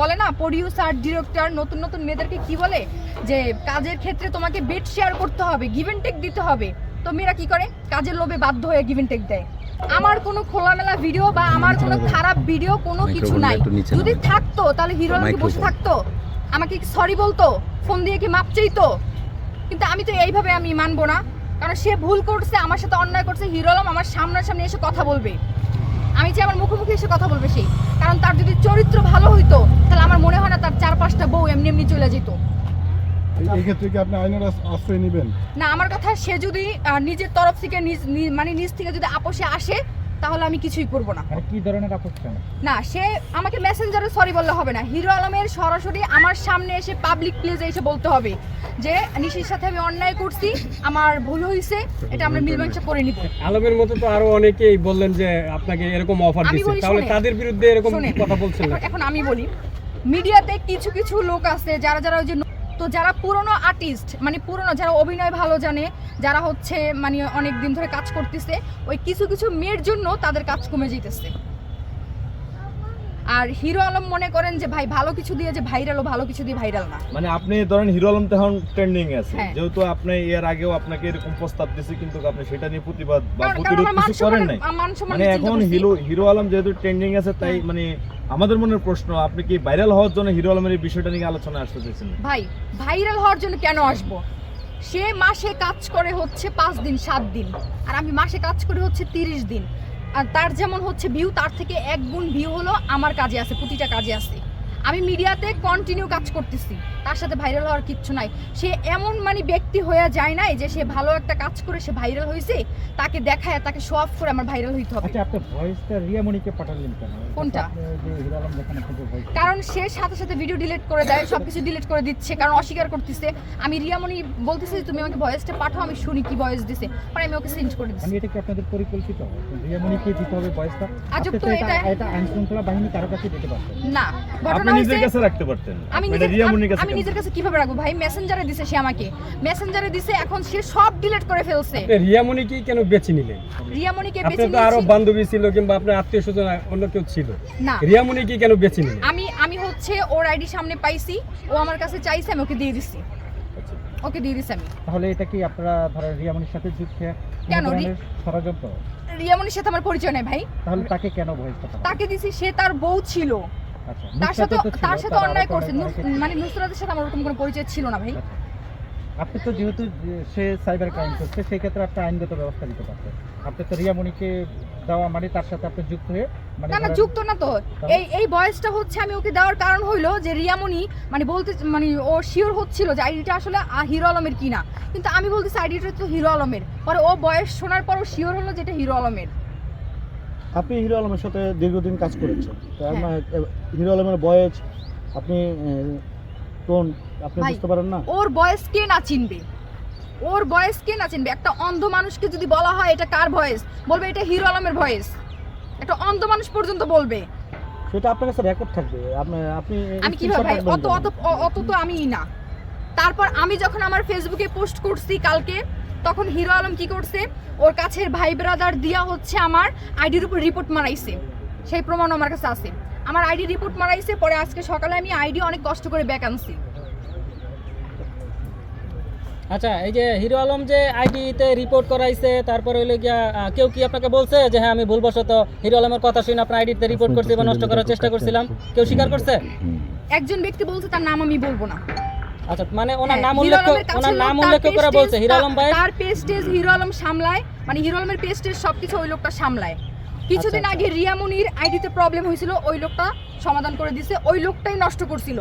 বলে না producer director নতুন নতুন মেয়েদেরকে কি বলে? যে কাজের ক্ষেত্রে তোমাকে বেড শেয়ার করতে হবে গিভেন টেক দিতে হবে। তো মেয়েরা কি করে? কাজের লোভে বাধ্য হয়ে গিভেন টেক দেয়। আমার কোনো খোলামেলা ভিডিও বা আমার কোনো খারাপ ভিডিও কোনো কিছু নাই। যদি থাকতো তাহলে হিরো কি বসে থাকতো। আমাকে সরি বলতো? ফোন দিয়ে কি মাপ চাইতো? কিন্তু আমি তো এইভাবে আমি মানবো না। কারণ সে ভুল করছে আমার সাথে অন্যায় করছে হিরো আলম আমার সামনাসামনি এসে কথা বলবে। আমি চাই আমার মুখোমুখি এসে কথা বলবে সেই। কারণ তার যদি চরিত্র ভালো হইতো তাহলে আমার মনে হয় না তার চার পাঁচটা বউ এমনি এমনি চলে যেত। এই- এই কি আপনি আইনের আশ্রয় নেবেন? না আমার কথা সে যদি নিজের তরফ থেকে নিজ মানে নিজ থেকে যদি আপোষে আসে তাহলে আমি কিছুই করব না। কি ধরনের আপত্তি না সে আমাকে মেসেঞ্জারে সরি বললে হবে না। হিরো আলমের সরাসরি আমার সামনে এসে পাবলিক প্লেসে এসে বলতে হবে যে নিশির সাথে আমি অন্যায় করছি আমার ভুল হয়েছে এটা আমরা মীমাংসা করে নিব। আলমের মতো তো আরও অনেকেই বললেন যে আপনাকে এরকম অফার দিচ্ছে তাহলে তাদের বিরুদ্ধে এরকম কথা বলছেন না? এখন- আমি বলি মিডিয়াতে কিছু কিছু লোক আছে যারা যারা ওই যে তো যারা পুরনো আর্টিস্ট মানে পুরনো যারা অভিনয় ভালো জানে যারা হচ্ছে মানে অনেক দিন ধরে কাজ করতেছে ওই কিছু কিছু মেয়ের জন্য তাদের কাজ কমে যেতেছে আর হিরো আলম মনে করেন যে ভাই ভালো কিছু দিয়ে যে ভাইরাল ভালো কিছু দিয়ে ভাইরাল না। মানে আপনি ধরেন হিরো আলম তখন ট্রেন্ডিং আছে। হ্যাঁ। যেহেতু আপনি এর আগেও আপনাকে এরকম প্রস্তাব দিছে কিন্তু আপনি সেটা নিয়ে প্রতিবাদ বা প্রতিরোধ কিছু করেন নাই। মানে এখন হিরো হিরো আলম যেহেতু ট্রেন্ডিং আছে তাই হ্যাঁ। মানে আমাদের মনের প্রশ্ন, আপনি কি ভাইরাল হওয়ার জন্য হিরো আলমের এই বিষয়টা নিয়ে আলোচনা আসতে চাইছেন? ভাই ভাইরাল হওয়ার জন্য কেন আসব? সে মাসে কাজ করে হচ্ছে পাঁচ দিন, সাত দিন। আর আমি মাসে কাজ করে হচ্ছে তিরিশ দিন। আর তার যেমন হচ্ছে ভিউ তার থেকে এক গুণ ভিউ হলো আমার কাজে আছে, প্রতিটা কাজে আছে। আমি মিডিয়াতে কন্টিনিউ কাজ করতেছি। তার সাথে ভাইরাল হওয়ার কিচ্ছু নাই। সে এমন মানে ব্যক্তি হয়ে যায় নাই যে সে ভালো একটা কাজ করে সে ভাইরাল হয়েছে তাকে দেখায় তাকে শো অফ করে আমার ভাইরাল হইতে হবে। আচ্ছা আপনি ভয়েসটা রিয়ামণিকে পাঠালেন কেন? কোনটা? কারণ সে সাথে সাথে ভিডিও ডিলিট করে দেয় সবকিছু ডিলিট করে দিচ্ছে কারণ অস্বীকার করতেছে। আমি রিয়ামণি বলতেছি তুমি আমাকে ভয়েসটা পাঠাও আমি শুনি কি ভয়েস দিছে। পরে আমি ওকে সেন্ড করে দিচ্ছি মানে এটা কি আপনাদের পরিকল্পিত? রিয়ামণিকে দিতে হবে ভয়েসটা আজব তো এটা এটা- এটা আইন শৃঙ্খলা বাহিনী কারও কাছে দিতে পারতেন না। আপনি নিজের কাছে রাখতে পারতেন আমি আপনি নিজের এটা রিয়ামনির আমি- কাছে আমি কেন? নিজের কাছে কীভাবে রাখব ভাই? মেসেঞ্জারে দিছে সে আমাকে। মেসেঞ্জারে দিছে এখন সে সব ডিলিট করে ফেলছে। রিয়ামণি কি কেন বেছে নিলেন? রিয়ামণিকে আপনি বেছে তো আরও বান্ধবী ছিল কিংবা আপনার আত্মীয় স্বজন অন্য কেউ ছিল। না। রিয়ামণি কি কেন বেছে নিলেন? আমি আমি হচ্ছে ওর আইডি সামনে পাইছি। ও আমার কাছে চাইছে আমি ওকে দিয়ে দিছি। আচ্ছা। ওকে দিয়ে দিছি আমি। তাহলে এটা কি আপনারা ধরেন রিয়ামণির সাথে যুক্ত কেন? ষড়যন্ত্র? রিয়ামণির সাথে আমার পরিচয় নেই ভাই। তাহলে তাকে কেন পাঠালেন? তাকে দিছি সে তার বউ ছিল। তার সাথে তার সাথে অন্যায় করছে। মানে নুসরাতের সাথে আমার ওরকম কোনো পরিচয় ছিল না ভাই। আচ্ছা। আপনি তো যেহেতু সে সাইবার ক্রাইম করছে সেই ক্ষেত্রে আপনি আইনগত ব্যবস্থা নিতে পারতেন। আপনি তো রিয়ামণিকে দেওয়া মানে তার সাথে আপনি যুক্ত হয়ে মানে না না যুক্ত না তো। এই এই বয়সটা হচ্ছে আমি ওকে দেওয়ার কারণ হইল যে রিয়ামণি মানে বলতে মানে ও শিওর হচ্ছিল যে আইডিটা আসলে হিরো আলমের কিনা। কিন্তু আমি বলতেছি আইডিটা তো হিরো আলমের। পরে ও বয়স শোনার পরও শিওর হলো যেটা হিরো আলমের। আপনি হিরো আলমের সাথে দীর্ঘদিন কাজ করেছেন। তো হ্যাঁ। হিরো আলমের বয়স আপনি টোন আপনি বুঝতে পারেন না? ওর বয়স কে না চিনবে? ওর বয়স কে না চিনবে? একটা অন্ধ মানুষকে যদি বলা হয় এটা কার ভয়েস বলবে এটা হিরো আলমের ভয়েস একটা অন্ধ মানুষ পর্যন্ত বলবে। সেটা আপনার কাছে রেকর্ড থাকবে। আপনি আপনি আমি কীভাবে ভাই? অত অত অত তো আমি না। তারপর আমি যখন আমার ফেসবুকে পোস্ট করছি কালকে তখন হিরো আলম কি করছে? ওর কাছের ভাই ব্রাদার দিয়া হচ্ছে আমার আইডির উপর রিপোর্ট মারাইছে। সেই প্রমাণ আমার কাছে আছে। আমার আইডি রিপোর্ট মারাইছে পরে আজকে সকালে আমি আইডি অনেক কষ্ট করে ব্যাক আনছি। আচ্ছা এই যে হিরো আলম যে আইডিতে রিপোর্ট করাইছে তারপরে হইল গিয়া কেউ কি আপনাকে বলছে যে হ্যাঁ আমি ভুলবশত হিরো আলমের কথা শুনে আপনার আইডিতে রিপোর্ট করছি বা নষ্ট করার চেষ্টা করছিলাম? কেউ স্বীকার করছে? একজন ব্যক্তি বলছে তার নাম আমি বলব না। আচ্ছা মানে ওনার হ্যাঁ, নাম হিরো উল্লেখ আলমের ওনার নাম উল্লেখ করে বলছে হিরো আলম ভাই। তার পেজ টেজ হিরো আলম সামলায় মানে হিরো আলমের পেজ টেজ সবকিছু ওই লোকটা সামলায়। কিছুদিন আচ্ছা, আগে রিয়ামনির আইডিতে প্রবলেম হয়েছিল ওই লোকটা সমাধান করে দিছে ওই লোকটাই নষ্ট করছিল।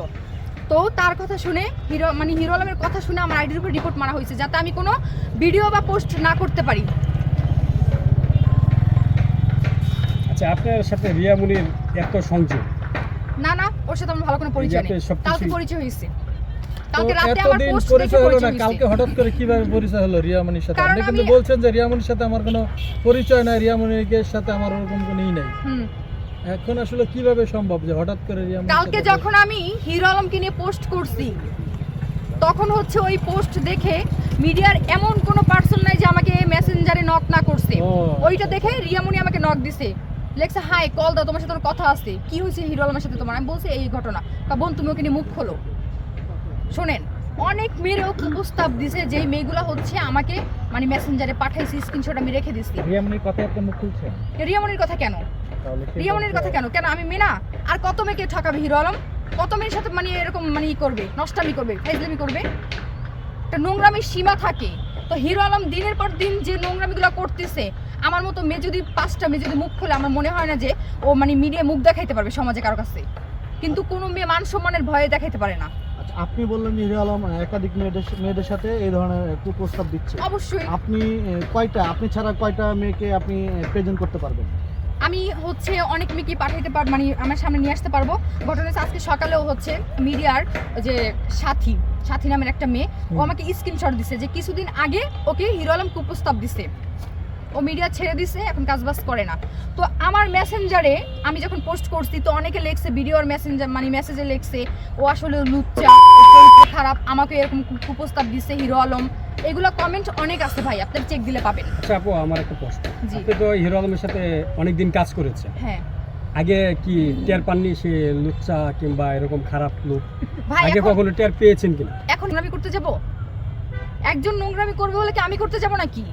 তো তার কথা শুনে হিরো মানে হিরো আলমের কথা শুনে আমার আইডির উপর রিপোর্ট মারা হয়েছে যাতে আমি কোনো ভিডিও বা পোস্ট না করতে পারি। আচ্ছা আপনার সাথে এত সংযোগ? না না ওর সাথে আমার ভালো কোনো পরিচয় নেই। কালকে পরিচয় হয়েছে। কালকে রাতে আমার পোস্ট দেখে পরিচয় না কালকে হঠাৎ করে কীভাবে পরিচয় হলো রিয়ামণির সাথে? আপনি কিন্তু বলছেন যে রিয়ামণির সাথে আমার কোনো পরিচয় নাই রিয়ামণির সাথে আমার ওরকম কোনো নাই। এখন আসলে কীভাবে সম্ভব যে হঠাৎ করে রিয়ামণির কালকে যখন আমি হিরো আলমকে নিয়ে পোস্ট করছি তখন হচ্ছে ওই পোস্ট দেখে মিডিয়ার এমন কোনো পার্সন নাই যে আমাকে মেসেঞ্জারে নক না করছে। ওইটা দেখে রিয়ামণি আমাকে নক দিছে। লেখছে হাই কল দাও তোমার সাথে কথা আছে। কি হয়েছে হিরো আলমের সাথে তোমার? আমি বলছি এই ঘটনা। বোন তুমি ওকে নিয়ে মুখ খোলো। শোনেন অনেক মেয়ের ওকে প্রস্তাব দিছে যে মেয়েগুলো হচ্ছে আমাকে মানে মেসেঞ্জারে পাঠাইছি স্ক্রিনশট আমি রেখে দিছি। রিয়ামনির কথায় আপনি মুখ খুলছেন রিয়ামনির কথা কেন? রিয়ামনির কথা কেন? কেন আমি মেনা আর কত মেয়েকে ঠকাবে হিরো আলম? কত মেয়ের সাথে মানে এরকম মানে করবে নষ্টামি করবে ফাইজলামি করবে? একটা নোংরামির সীমা থাকে। তো হিরো আলম দিনের পর দিন যে নোংরামিগুলো করতেছে আমার মতো মেয়ে যদি পাঁচটা মেয়ে যদি মুখ খোলে আমার মনে হয় না যে ও মানে মিডিয়া মুখ দেখাইতে পারবে সমাজে কারও কাছে। কিন্তু কোনো মেয়ে মান সম্মানের ভয়ে দেখাইতে পারে না। আচ্ছা আপনি বললেন যে হিরো আলম একাধিক মেয়েদের মেয়েদের সাথে এই ধরনের কুপ্রস্তাব দিচ্ছে। অবশ্যই। আপনি কয়টা আপনি ছাড়া কয়টা মেয়েকে আপনি প্রেজেন্ট করতে পারবেন? আমি হচ্ছে অনেক মেয়েকে পাঠাইতে পার মানে আমার সামনে নিয়ে আসতে পারব। ঘটনা আজকে সকালেও হচ্ছে মিডিয়ার যে সাথী সাথী নামের একটা মেয়ে ও আমাকে স্ক্রিনশট দিছে যে কিছুদিন আগে ওকে হিরো আলম কুপ্রস্তাব দিছে। ও মিডিয়া ছেড়ে দিছে এখন কাজ কাজবাজ করে না। তো আমার মেসেঞ্জারে আমি যখন পোস্ট করছি তো অনেকে লেখছে ভিডিওর মেসেঞ্জার মানে মেসেজে লেখছে ও আসলে লুচ্চা খারাপ আমাকে এরকম কুপ্রস্তাব দিছে হিরো আলম। এগুলো কমেন্ট অনেক আছে ভাই আপনার চেক দিলে পাবেন। আচ্ছা আপু আমার একটা প্রশ্ন। আপনি তো হিরো আলমের সাথে অনেকদিন কাজ করেছেন। হ্যাঁ। আগে কি টের পাননি সে লুচ্চা কিংবা এরকম খারাপ লোক? ভাই আগে কখনো টের পেয়েছেন কিনা? এখন নোংরামি করতে যাব? একজন নোংরামি করবে বলে কি আমি করতে যাব নাকি?